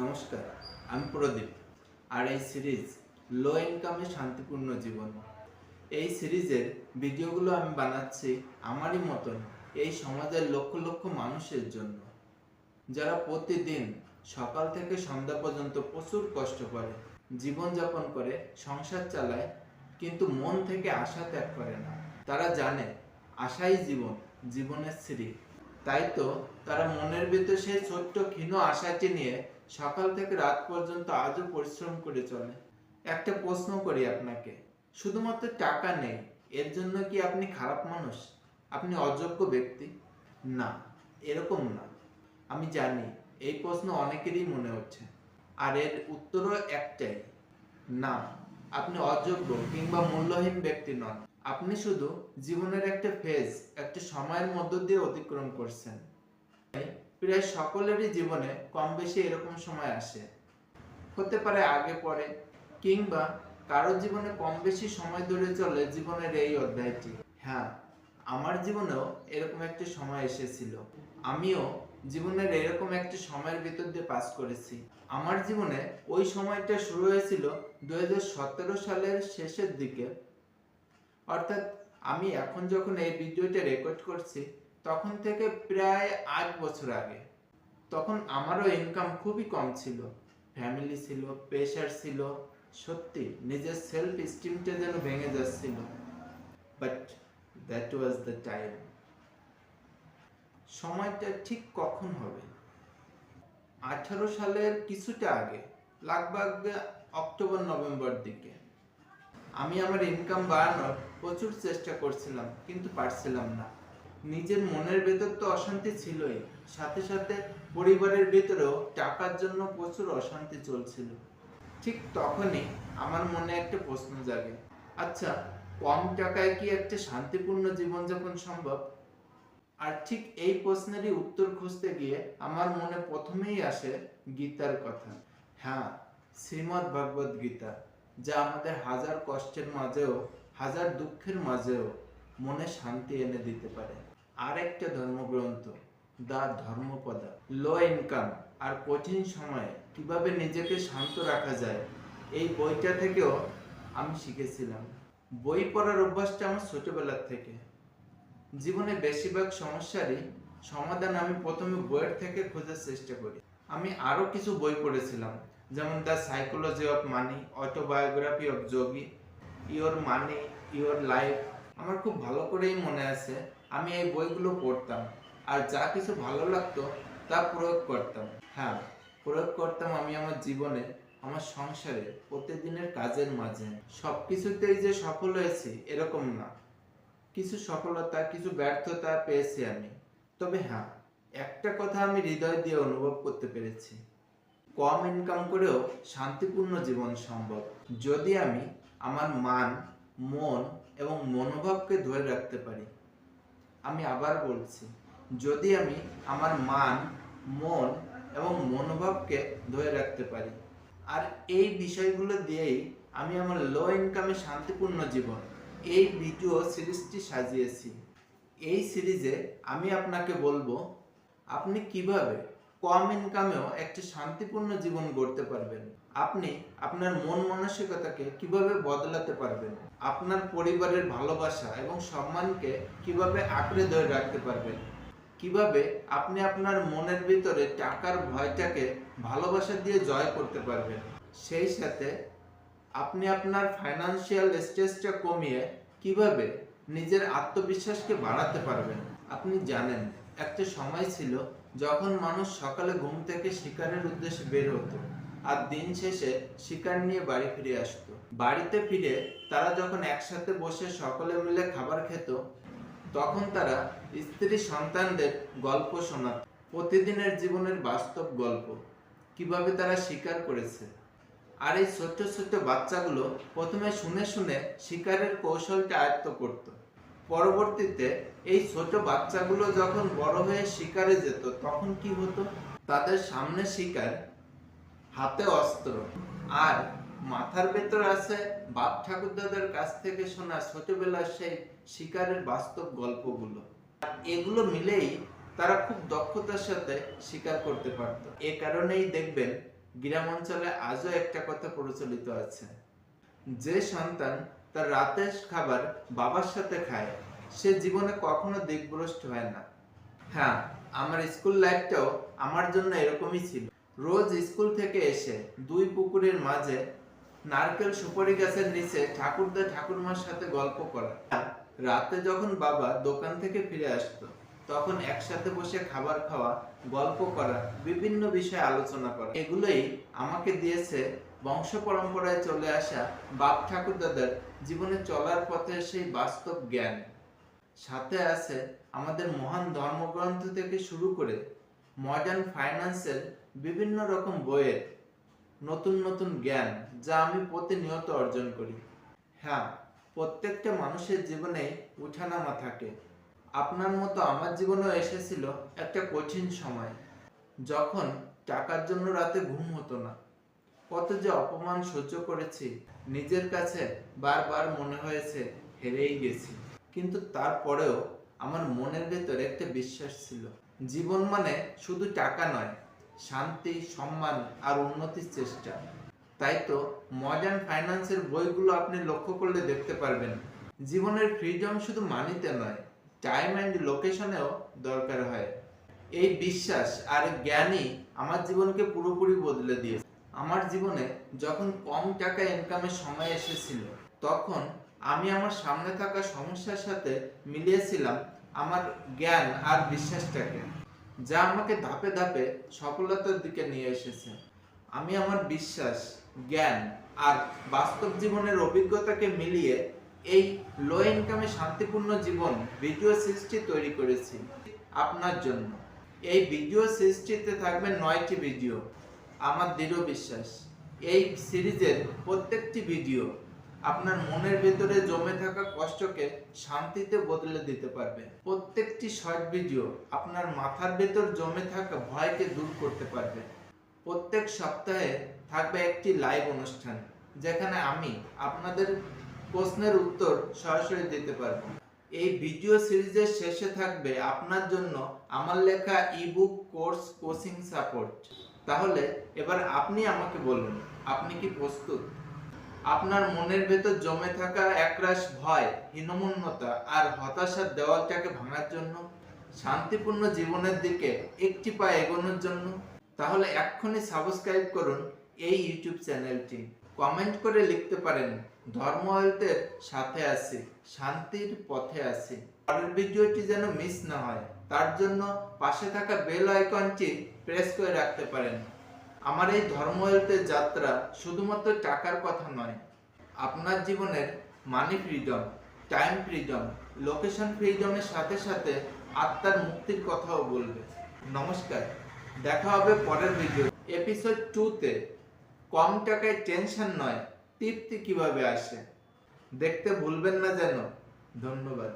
নমস্কার, আমি প্রদীপ। আর এই সিরিজ লো ইনকামে শান্তিপূর্ণ জীবন। এই সিরিজের ভিডিওগুলো আমি বানাচ্ছি আমারই মতন এই সমাজের লক্ষ লক্ষ মানুষের জন্য। যারা প্রতিদিন সকাল থেকে সন্ধ্যা পর্যন্ত প্রচুর কষ্ট করে, জীবনযাপন করে, সংসার চালায়, কিন্তু মন থেকে আশা ত্যাগ করে না, তারা জানে আশাই জীবন, জীবনের শ্রী তাই তো তারা মনের ভিতর সেই ছোট্ট ক্ষীণ আশাটি নিয়ে সকাল থেকে রাত পর্যন্ত আজও পরিশ্রম করে চলে। একটা প্রশ্ন করি আপনাকে, শুধুমাত্র টাকা নেই, এর জন্য কি আপনি খারাপ মানুষ? আপনি অযোগ্য ব্যক্তি? না, এরকম না। আমি জানি, এই প্রশ্ন অনেকেরই মনে হচ্ছে। আর এর উত্তরও একটাই, না, আপনি অযোগ্য কিংবা মূল্যহীন ব্যক্তি নন। আপনি শুধু জীবনের একটা ফেজ একটা সময়ের মধ্য দিয়ে অতিক্রম করছেন। প্রায় সকলেরই জীবনে কম বেশি এরকম সময় আসে। হতে পারে আগে, পরে, কিংবা কারোর জীবনে কম বেশি সময় ধরে চলে জীবনের এই অধ্যায়টি। হ্যাঁ আমার জীবনেও এরকম একটি সময় এসেছিল। আমিও জীবনের এরকম একটি সময়ের ভিতর দিয়ে পাস করেছি। আমার জীবনে ওই সময়টা শুরু হয়েছিল দুই হাজার সতেরো সালের শেষের দিকে। অর্থাৎ আমি এখন যখন এই ভিডিওটা রেকর্ড করছি তখন থেকে প্রায় আট বছর আগে। তখন আমারও ইনকাম খুবই কম ছিল। ফ্যামিলি ছিল প্রেশার ছিল, সত্যি নিজের সেলফ স্টিমটা যেন ভেঙে যাচ্ছিল। But that was the time সময়টা ঠিক কখন হবে? আঠারো সালের কিছুটা আগে, লাগভাগ অক্টোবর, নভেম্বর দিকে। আমি আমার ইনকাম বাড়ানোর প্রচুর চেষ্টা করছিলাম, কিন্তু পারছিলাম না। নিজের মনের ভেতর তো অশান্তি ছিলই, সাথে সাথে পরিবারের ভেতরেও টাকার জন্য প্রচুর অশান্তি চলছিল। ঠিক তখনই আমার মনে একটা প্রশ্ন জাগে আচ্ছা কম টাকায় কি একটা শান্তিপূর্ণ জীবনযাপন সম্ভব? আর ঠিক এই প্রশ্নেরই উত্তর খুঁজতে গিয়ে আমার মনে প্রথমেই আসে গীতার কথা। হ্যাঁ শ্রীমদ্ ভগবত গীতা, যা আমাদের হাজার কষ্টের মাঝেও, হাজার দুঃখের মাঝেও মনে শান্তি এনে দিতে পারে। আর একটা ধর্মগ্রন্থ দা ধর্মপদা, লো ইনকাম, আর কঠিন সময়ে কীভাবে নিজেকে শান্ত রাখা যায়, এই বইটা থেকেও আমি শিখেছিলাম। বই পড়ার অভ্যাসটা আমার ছোটবেলার থেকে। জীবনে বেশিরভাগ সমস্যারই সমাধান আমি প্রথমে বইয়ের থেকে খোঁজার চেষ্টা করি। আমি আরও কিছু বই পড়েছিলাম, যেমন the psychology of money, autobiography of Yogi, your money, your life আমার খুব ভালো করেই মনে আছে, আমি এই বইগুলো পড়তাম। আর যা কিছু ভালো লাগতো, তা প্রয়োগ করতাম। হ্যাঁ প্রয়োগ করতাম আমি আমার জীবনে, আমার সংসারে, প্রতিদিনের কাজের মাঝে। সব কিছুতেই যে সফল হয়েছি, এরকম না। কিছু সফলতা, কিছু ব্যর্থতা পেয়েছি আমি। তবে হ্যাঁ একটা কথা আমি হৃদয় দিয়ে অনুভব করতে পেরেছি। কম ইনকাম করেও শান্তিপূর্ণ জীবন সম্ভব। যদি আমি আমার মান, মন এবং মনোভাবকে ধরে রাখতে পারি। আমি আবার বলছি, যদি আমি আমার মান, মন এবং মনোভাবকে ধরে রাখতে পারি, আর এই বিষয়গুলো দিয়েই আমি আমার লো ইনকামে শান্তিপূর্ণ জীবন, এই ভিডিও সিরিজটি সাজিয়েছি। এই সিরিজে আমি আপনাকে বলব, আপনি কীভাবে কম ইনকামেও একটি শান্তিপূর্ণ জীবন গড়তে পারবেন। আপনি আপনার মন মানসিকতাকে কীভাবে বদলাতে পারবেন? আপনার পরিবারের ভালোবাসা এবং সম্মানকে কীভাবে আঁকড়ে ধরে রাখতে পারবেন? কীভাবে আপনি আপনার মনের ভিতরে টাকার ভয়টাকে ভালোবাসা দিয়ে জয় করতে পারবেন? সেই সাথে আপনি আপনার ফাইনান্সিয়াল স্ট্রেসটা কমিয়ে কীভাবে নিজের আত্মবিশ্বাসকে বাড়াতে পারবেন? আপনি জানেন, একটা সময় ছিল যখন মানুষ সকালে ঘুম থেকে শিকারের উদ্দেশ্যে বের হতো। আর দিন শেষে শিকার নিয়ে বাড়ি ফিরে আসতো। বাড়িতে ফিরে তারা যখন একসাথে বসে সকলে মিলে খাবার খেত, তখন তারা স্ত্রী সন্তানদের গল্প শোনাত। প্রতিদিনের জীবনের বাস্তব গল্প, কীভাবে তারা শিকার করেছে। আর এই ছোট্ট ছোট্ট বাচ্চাগুলো প্রথমে শুনে শুনে শিকারের কৌশলটা আয়ত্ত করত। পরবর্তীতে এই ছোট বাচ্চাগুলো যখন বড় হয়ে শিকারে যেত, তখন কি হতো? তাদের সামনে শিকার হাতে অস্ত্র। আর মাথার ভেতর আছে বাপ ঠাকুরদাদের কাছ থেকে শোনা ছোটবেলার সেই শিকারের বাস্তব গল্পগুলো। এগুলো মিলেই তারা খুব দক্ষতার সাথে শিকার করতে পারত। এ কারণেই দেখবেন গ্রাম অঞ্চলে আজও একটা কথা প্রচলিত আছে। যে সন্তান তার রাতের খাবার বাবার সাথে খায়, সে জীবনে কখনো দিকভ্রষ্ট হয় না। হ্যাঁ আমার স্কুল লাইফটাও আমার জন্য এরকমই ছিল। রোজ স্কুল থেকে এসে দুই পুকুরের মাঝে নারকেল সুপারি গাছের নিচে ঠাকুরদা ঠাকুরমার সাথে গল্প করা। রাতে যখন বাবা দোকান থেকে ফিরে আসতো, তখন একসাথে বসে খাবার খাওয়া, গল্প করা, বিভিন্ন বিষয়ে আলোচনা করা। এগুলোই আমাকে দিয়েছে বংশ পরম্পরায় চলে আসা বাপ ঠাকুরদাদার জীবনে চলার পথে সেই বাস্তব জ্ঞান। সাথে আছে আমাদের মহান ধর্মগ্রন্থ থেকে শুরু করে মডার্ন ফাইন্যান্সের বিভিন্ন রকম বইয়ের নতুন নতুন জ্ঞান যা আমি প্রতিনিয়ত অর্জন করি। হ্যাঁ প্রত্যেকটা মানুষের জীবনে উঠানামা থাকে। আপনার মতো আমার জীবনেও এসেছিল একটা কঠিন সময়, যখন টাকার জন্য রাতে ঘুম হতো না। কত যে অপমান সহ্য করেছি, নিজের কাছে বারবার মনে হয়েছে, হেরেই গেছি। কিন্তু তারপরেও আমার মনের ভেতরে একটা বিশ্বাস ছিল, জীবন মানে শুধু টাকা নয় শান্তি, সম্মান আর উন্নতির চেষ্টা। তাই তো মডার্ন ফাইন্যান্সের বইগুলো আপনি লক্ষ্য করলে দেখতে পারবেন। জীবনের ফ্রিডম শুধু মানিতে নয় টাইম অ্যান্ড লোকেশনেও দরকার হয়। এই বিশ্বাস আর জ্ঞানই আমার জীবনকে পুরোপুরি বদলে দিয়েছে। আমার জীবনে যখন কম টাকা ইনকামের সময় এসেছিল, তখন আমি আমার সামনে থাকা সমস্যার সাথে মিলিয়েছিলাম আমার জ্ঞান আর বিশ্বাসটাকে। যা আমাকে ধাপে ধাপে সফলতার দিকে নিয়ে এসেছে। আমি আমার বিশ্বাস, জ্ঞান আর বাস্তব জীবনের অভিজ্ঞতাকে মিলিয়ে এই লো ইনকামে শান্তিপূর্ণ জীবন ভিডিও সৃষ্টি তৈরি করেছি আপনার জন্য। এই ভিডিও সৃষ্টিতে থাকবে নয়টি ভিডিও আমার দৃঢ় বিশ্বাস, এই সিরিজের প্রত্যেকটি ভিডিও আপনার মনের ভেতরে জমে থাকা কষ্টকে শান্তিতে বদলে দিতে পারবে প্রত্যেকটি শর্ট ভিডিও আপনার মাথার ভেতর জমে থাকা ভয়কে দূর করতে পারবে। প্রত্যেক সপ্তাহে থাকবে একটি লাইভ অনুষ্ঠান, যেখানে আমি আপনাদের প্রশ্নের উত্তর সরাসরি দিতে পারব। এই ভিডিও সিরিজের শেষে থাকবে আপনার জন্য আমার লেখা ইবুক কোর্স কোচিং সাপোর্ট তাহলে এবার আপনি আমাকে বলুন, আপনি কি প্রস্তুত? আপনার মনের ভেতর জমে থাকা একরাশ ভয়, হীনমন্যতা আর হতাশার দেওয়ালটাকে ভাঙার জন্য, শান্তিপূর্ণ জীবনের দিকে একটি পা এগোনোর জন্য, তাহলে এক্ষুনি সাবস্ক্রাইব করুন এই ইউটিউব চ্যানেলটি কমেন্ট করে লিখতে পারেন, ধর্ম হেলথের সাথে আছি, শান্তির পথে আছি। পরের ভিডিওটি যেন মিস না হয়, তার জন্য পাশে থাকা বেল আইকনটি প্রেস করে রাখতে পারেন। আমার এই ধর্ম যাত্রা শুধুমাত্র টাকার কথা নয়, আপনার জীবনের money freedom time freedom location ফ্রিডমের সাথে সাথে আত্মার মুক্তির কথাও বলবে। নমস্কার, দেখা হবে পরের ভিডিও এপিসোড টুতে কম টাকায় টেনশন নয়, তৃপ্তি কীভাবে আসে? দেখতে ভুলবেন না যেন। ধন্যবাদ।